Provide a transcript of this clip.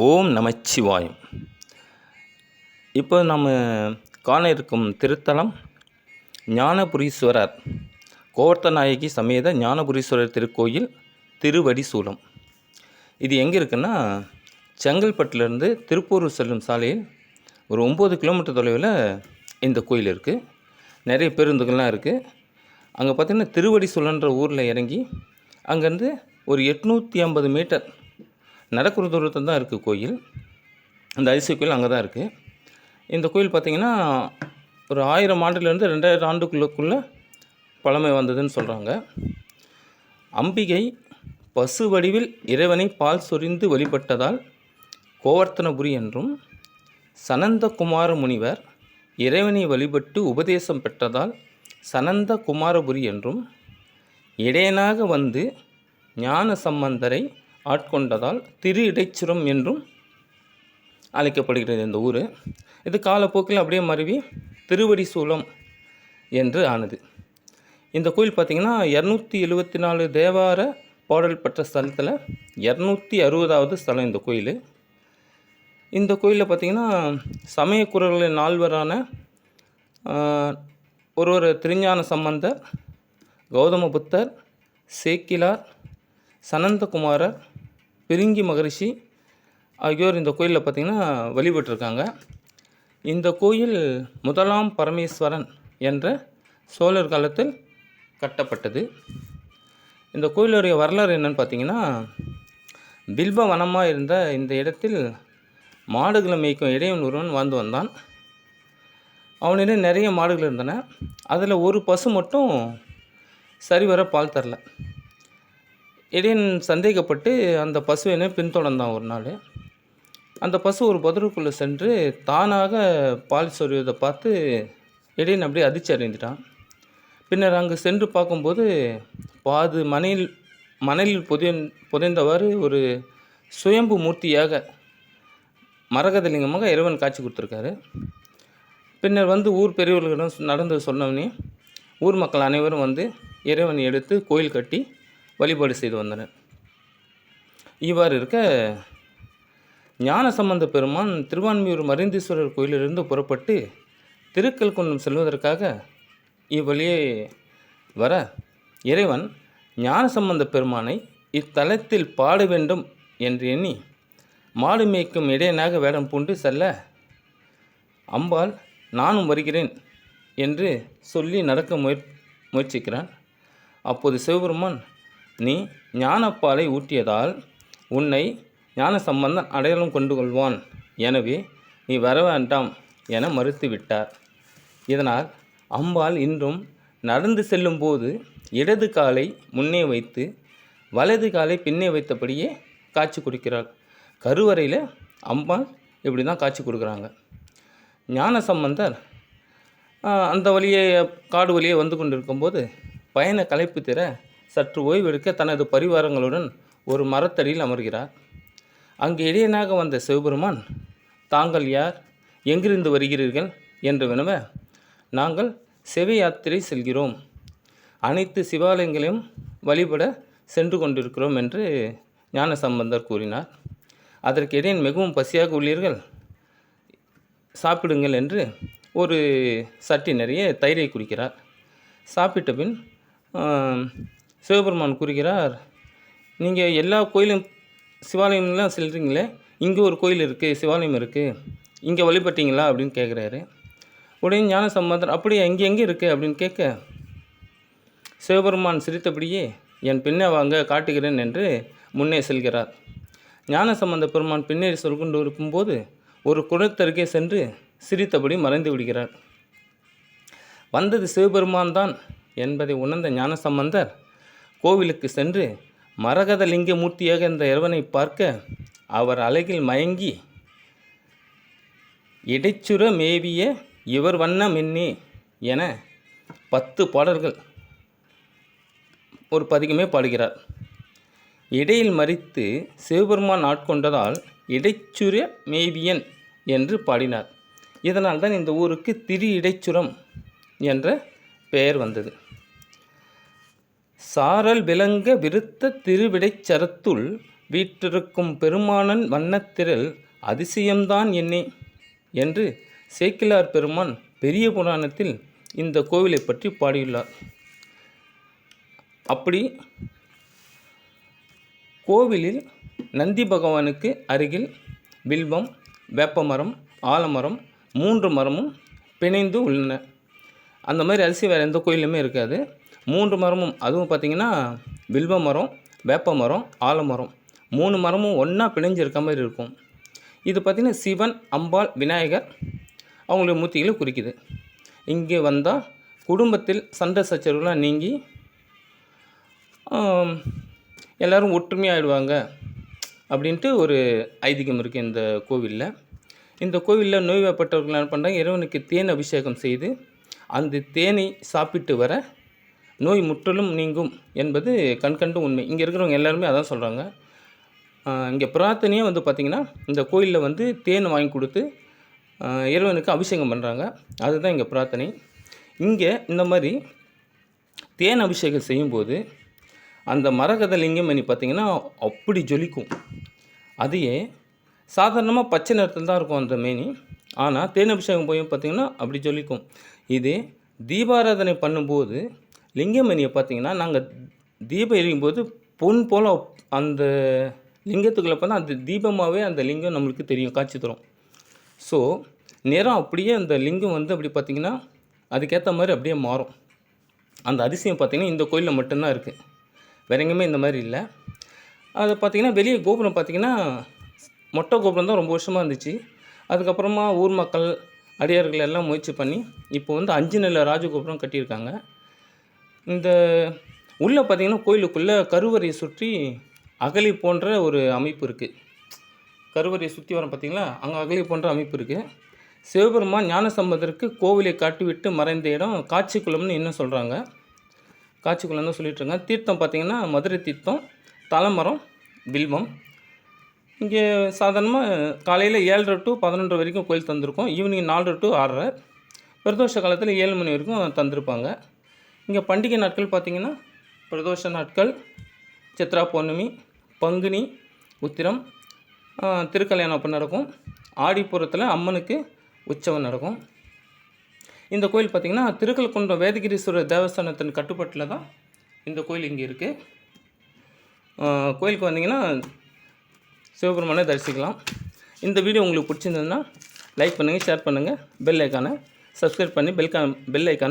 ஓம் நமச்சிவாயம். இப்போ நம்ம காண இருக்கும் திருத்தலம் ஞானபுரீஸ்வரர் கோவர்த்தநாயகி சமேத ஞானபுரீஸ்வரர் திருக்கோயில் திருவடிசூலம். இது எங்கே இருக்குன்னா செங்கல்பட்டுலேருந்து திருப்பூர் செல்லும் சாலையில் ஒரு ஒம்பது கிலோமீட்டர் தொலைவில் இந்த கோயில் இருக்குது நிறைய பேருந்துகள்லாம் இருக்குது அங்கே பார்த்திங்கன்னா திருவடிசூலன்ற ஊரில் இறங்கி அங்கேருந்து ஒரு எட்நூற்றி ஐம்பது மீட்டர் நடக்கிற தூரத்தில் தான் இருக்குது கோயில். அந்த அதிசய கோயில் அங்கே தான் இருக்குது. இந்த கோயில் பார்த்திங்கன்னா ஒரு ஆயிரம் ஆண்டுலேருந்து ரெண்டாயிரம் ஆண்டுக்குள்ளக்குள்ளே பழமை வந்ததுன்னு சொல்கிறாங்க அம்பிகை பசு வடிவில் இறைவனை பால் சொரிந்து வழிபட்டதால் கோவர்த்தனபுரி என்றும் சனந்தகுமார முனிவர் இறைவனை வழிபட்டு உபதேசம் பெற்றதால் சனந்த குமாரபுரி என்றும் இடையனாக வந்து ஞான சம்பந்தரை ஆட்கொண்டதால் திரு இடைச்சுரம் என்றும் அழைக்கப்படுகிறது இந்த ஊர். இது காலப்போக்கில் அப்படியே மருவி திருவடி சூலம் என்று ஆனது. இந்த கோயில் பார்த்திங்கன்னா இரநூத்தி எழுபத்தி நாலு தேவார பாடல் பெற்ற ஸ்தலத்தில் இரநூத்தி அறுபதாவது ஸ்தலம் இந்த கோயில். இந்த கோயிலில் பார்த்திங்கன்னா சமயக்குறர்களின் நால்வரான ஒரு ஒரு திருஞான சம்பந்தர் கௌதம புத்தர் சேக்கிலார் சனந்தகுமாரர் பிரிங்கி மகரிஷி ஆகியோர் இந்த கோயிலில் பார்த்திங்கன்னா வழிபட்டிருக்காங்க. இந்த கோயில் முதலாம் பரமேஸ்வரன் என்ற சோழர் காலத்தில் கட்டப்பட்டது. இந்த கோயிலுடைய வரலாறு என்னன்னு பார்த்தீங்கன்னா பில்வ வனமாக இருந்த இந்த இடத்தில் மாடுகளை மேய்க்கும் இடையன் ஒருவன் வாழ்ந்து வந்தான். அவனிடம் நிறைய மாடுகள் இருந்தன. அதில் ஒரு பசு மட்டும் சரிவர பால் தரல. இடையன் சந்தேகப்பட்டு அந்த பசுவினை பின்தொடர்ந்தான் ஒரு நாள். அந்த பசு ஒரு புதருக்குள்ளே சென்று தானாக பால் சொருவதை பார்த்து இடையன் அப்படியே அதிர்ச்சி அடைந்துட்டான். பின்னர் அங்கு சென்று பார்க்கும்போது பாது மணலில் மணலில் புதைய புதைந்தவாறு ஒரு சுயம்பு மூர்த்தியாக மரகதலிங்கமாக இறைவன் காட்சி கொடுத்துருக்காரு. பின்னர் வந்து ஊர் பெரியவர்களிடம் நடந்து சொன்னவனே ஊர் மக்கள் அனைவரும் வந்து இறைவனை எடுத்து கோயில் கட்டி வழிபாடு செய்து வந்தனர். இவ்வாறு இருக்க ஞானசம்பந்த பெருமான் திருவான்மியூர் மருந்தீஸ்வரர் கோயிலிலிருந்து புறப்பட்டு திருக்கல் குன்றம் செல்வதற்காக இவ்வழியே வர இறைவன் ஞானசம்பந்த பெருமானை இத்தலத்தில் பாட வேண்டும் என்று எண்ணி மாடு மேய்க்கும் இடையனாக வேடம் பூண்டு செல்ல அம்பாள் நானும் வருகிறேன் என்று சொல்லி நடக்க முயற் முயற்சிக்கிறான். அப்போது சிவபெருமான் நீ ஞானப்பாலை ஊட்டியதால் உன்னை ஞான சம்பந்தன் அடையாளம் கொண்டு கொள்வான் எனவே நீ வர வேண்டாம் என மறுத்துவிட்டார். இதனால் அம்பாள் இன்றும் நடந்து செல்லும்போது இடது காலை முன்னே வைத்து வலது காலை பின்னே வைத்தபடியே காட்சி கொடுக்கிறாள். கருவறையில் அம்பாள் இப்படி தான் காட்சி கொடுக்குறாங்க. ஞான சம்பந்தர் அந்த வழியே காடு வழியே வந்து கொண்டிருக்கும்போது பயண கலைப்பு திற சற்று ஓய்வெடுக்க தனது பரிவாரங்களுடன் ஒரு மரத்தடியில் அமர்கிறார். அங்கு இடையனாக வந்த சிவபெருமான் தாங்கள் யார்? எங்கிருந்து வருகிறீர்கள்? என்று வினவ நாங்கள் செவி யாத்திரை செல்கிறோம். அனைத்து சிவாலயங்களையும் வழிபட சென்று கொண்டிருக்கிறோம் என்று ஞான சம்பந்தர் கூறினார். அதற்கு இடையன் மிகவும் பசியாக உள்ளீர்கள். சாப்பிடுங்கள் என்று ஒரு சட்டி நிறைய தயிரை குடிக்கிறார். சாப்பிட்ட பின் சிவபெருமான் கூறுகிறார் நீங்கள் எல்லா கோயிலும் சிவாலயம்லாம் செல்கிறீங்களே இங்கே ஒரு கோயில் இருக்குது சிவாலயம் இருக்குது இங்கே வழிபட்டீங்களா? அப்படின்னு கேட்குறாரு உடனே ஞான சம்பந்தர் அப்படியே எங்கே எங்கே இருக்குது அப்படின்னு கேட்க சிவபெருமான் சிரித்தபடியே என் பின்னே வாங்க காட்டுகிறேன் என்று முன்னே செல்கிறார். ஞான சம்பந்த பெருமான் பின்னே சொல்கொண்டு இருக்கும்போது ஒரு குளத்தருகே சென்று சிரித்தபடி மறைந்து விடுகிறார். வந்தது சிவபெருமான் தான் என்பதை உணர்ந்த ஞானசம்பந்தர் கோவிலுக்கு சென்று மரகத லிங்கமூர்த்தியாக இந்த இறைவனை பார்க்க அவர் அழகில் மயங்கி இடைச்சுர மேவிய இவர் வண்ணம் என்னே என பத்து பாடல்கள் ஒரு பதிகமே பாடுகிறார். இடையில் மறித்து சிவபெருமான் ஆட்கொண்டதால் இடைச்சுர மேவியன் என்று பாடினார். இதனால் தான் இந்த ஊருக்கு திரு இடைச்சுரம் என்ற பெயர் வந்தது. சாரல் விளங்க விருத்த திருவிடைச்சரத்துள் வீற்றிருக்கும் பெருமானன் வண்ணத்திரல் அதிசயம்தான் என்னே என்று சேக்கிலார் பெருமான் பெரிய புராணத்தில் இந்த கோவிலை பற்றி பாடியுள்ளார். அப்படி கோவிலில் நந்தி பகவானுக்கு அருகில் வில்வம் வேப்பமரம் ஆலமரம் மூன்று மரமும் பிணைந்து உள்ளன. அந்த மாதிரி அரிசி வேறு எந்த கோயிலுமே இருக்காது. மூன்று மரமும் அதுவும் பார்த்திங்கன்னா வில்வ மரம் வேப்ப மரம் ஆலமரம் மூணு மரமும் ஒன்றா பிணைஞ்சிருக்க மாதிரி இருக்கும். இது பார்த்திங்கன்னா சிவன் அம்பாள் விநாயகர் அவங்களுடைய மூர்த்திகளை குறிக்குது. இங்கே வந்தால் குடும்பத்தில் சண்டை சச்சரவுலாம் நீங்கி எல்லோரும் ஒற்றுமையாகிடுவாங்க அப்படின்ட்டு ஒரு ஐதீகம் இருக்குது இந்த கோவிலில். இந்த கோவிலில் நோய்வாய்ப்பட்டவர்கள் என்ன பண்ணுறாங்க இறைவனுக்கு தேன் அபிஷேகம் செய்து அந்த தேனை சாப்பிட்டு வர நோய் முற்றிலும் நீங்கும் என்பது கண்கண்டு உண்மை. இங்கே இருக்கிறவங்க எல்லாருமே அதான் சொல்கிறாங்க இங்கே பிரார்த்தனையே வந்து பார்த்திங்கன்னா இந்த கோயிலில் வந்து தேன் வாங்கி கொடுத்து இறைவனுக்கு அபிஷேகம் பண்ணுறாங்க அதுதான் இங்கே பிரார்த்தனை இங்கே இந்த மாதிரி தேன் அபிஷேகம் செய்யும்போது அந்த மரகத லிங்கமணி பார்த்திங்கன்னா அப்படி ஜொலிக்கும். அதையே சாதாரணமாக பச்சை நிறத்தில் தான் இருக்கும் அந்த மேனி. ஆனால் தேன் அபிஷேகம் போய் பார்த்திங்கன்னா அப்படி ஜொலிக்கும். இதே தீபாராதனை பண்ணும்போது லிங்கமணியை பார்த்தீங்கன்னா நாங்கள் தீபம் எரியும்போது பொன் போல் அந்த லிங்கத்துக்குள்ளே பார்த்தா அந்த தீபமாகவே அந்த லிங்கம் நம்மளுக்கு தெரியும் காட்சி தரும். ஸோ நிறம் அப்படியே அந்த லிங்கம் வந்து அப்படி பார்த்திங்கன்னா அதுக்கேற்ற மாதிரி அப்படியே மாறும். அந்த அதிசயம் பார்த்திங்கன்னா இந்த கோயிலில் மட்டும்தான் இருக்குது வேற எங்கேயுமே இந்த மாதிரி இல்லை. அது பார்த்திங்கன்னா வெளியே கோபுரம் பார்த்திங்கன்னா மொட்டை கோபுரம் தான் ரொம்ப வருஷமாக இருந்துச்சு. அதுக்கப்புறமா ஊர் மக்கள் அடியார்கள் எல்லாம் முயற்சி பண்ணி இப்போ வந்து அஞ்சு நில ராஜகோபுரம் கட்டியிருக்காங்க. இந்த உள்ளே பார்த்திங்கன்னா கோயிலுக்குள்ளே கருவறையை சுற்றி அகழி போன்ற ஒரு அமைப்பு இருக்குது கருவறையை சுற்றி வரோம் பார்த்திங்களா அங்கே அகழி போன்ற அமைப்பு இருக்குது சிவபெருமான் ஞானசம்பந்தருக்கு கோவிலை காட்டிவிட்டு மறைந்த இடம் காட்சிக்குளம்னு இன்னும் சொல்கிறாங்க காட்சிக்குளம் தான் சொல்லிட்டு தீர்த்தம் பார்த்திங்கன்னா மதுரை தீர்த்தம் தலைமரம் வில்வம். இங்கே சாதாரணமாக காலையில் ஏழரை டு பதினொன்று வரைக்கும் கோயில் தந்திருக்கோம். ஈவினிங் நாலரை டு ஆறரை. பிரதோஷ காலத்தில் ஏழு மணி வரைக்கும் தந்திருப்பாங்க. இங்கே பண்டிகை நாட்கள் பார்த்திங்கன்னா பிரதோஷ நாட்கள் சித்ரா பௌர்ணமி பங்குனி உத்திரம் திருக்கல்யாணம் அப்போ நடக்கும். ஆடிப்புறத்தில் அம்மனுக்கு உற்சவம் நடக்கும். இந்த கோயில் பார்த்திங்கன்னா திருக்கல்குன்றம் வேதகிரீஸ்வரர் தேவஸ்தானத்தின் கட்டுப்பாட்டில் தான் இந்த கோயில் இங்கே இருக்குது கோயிலுக்கு வந்தீங்கன்னா சிவபெருமானை தரிசிக்கலாம். இந்த வீடியோ உங்களுக்கு பிடிச்சிருந்ததுன்னா லைக் பண்ணுங்கள் ஷேர் பண்ணுங்கள் பெல் ஐக்கானை சப்ஸ்கிரைப் பண்ணி பெல் பெல் ஐக்கானை